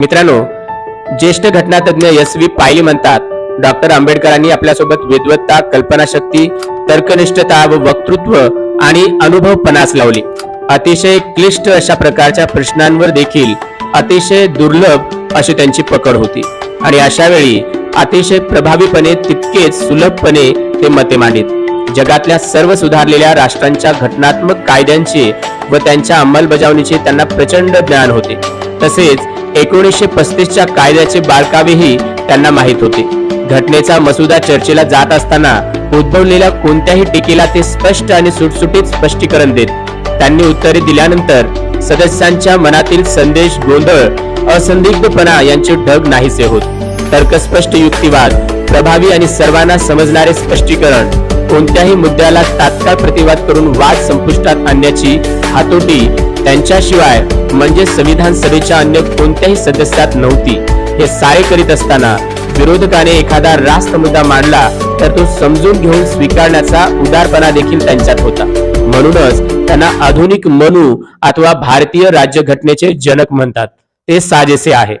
मित्रांनो ज्येष्ठ घटनातज्ञ S V पायली म्हणतात डॉक्टर आंबेडकरांनी आपल्यासोबत विद्वत्ता कल्पनाशक्ती तर्कनिष्ठता व वक्तृत्व आणि अनुभवपणास लावली. अतिशय क्लिष्ट अशा प्रकारच्या प्रश्नांवर देखील अतिशय दुर्लभ अशी त्यांची पकड होती. आणि अशा वेळी अतिशय प्रभावीपणे तितकेच सुलभपणे ते मते मांडित. जगातल्या सर्व सुधारलेल्या राष्ट्रांच्या घटनात्मक कायद्यांचे व त्यांच्या अंमलबजावणीचे त्यांना प्रचंड ज्ञान होते. तसेच एकोणीसशे पस्तीसच्या कायद्याचे बारकावेही त्यांना माहीत होते. घटनेचा मसुदा चर्चेला जात असताना उद्भवलेल्या कोणत्याही टीकेला ते स्पष्ट आणि सुटसुटीत स्पष्टीकरण देत. त्यांनी उत्तरे दिल्यानंतर सदस्यांच्या मनातील संदेश गोंधळ असंदिग्धपणा यांचे ढग नाहीसे होत. तर्कस्पष्ट युक्तिवाद प्रभावी आणि सर्वांना समजणारे स्पष्टीकरण कोणत्याही मुद्द्याला तात्काळ प्रतिवाद करून वाद संपुष्टात आणण्याची हातोटी त्यांच्याशिवाय म्हणजे संविधान सभेच्या अन्य कोणत्याही सदस्यात नव्हती. हे सारे करीत असताना विरोधकाने एखादा रास्त मुद्दा मांडला तर तो समजून घेऊन स्वीकारण्याचा उदारपणा देखील त्यांच्यात होता. म्हणूनच त्यांना आधुनिक मनू अथवा भारतीय राज्यघटनेचे जनक म्हणतात. ते साजेसे आहे.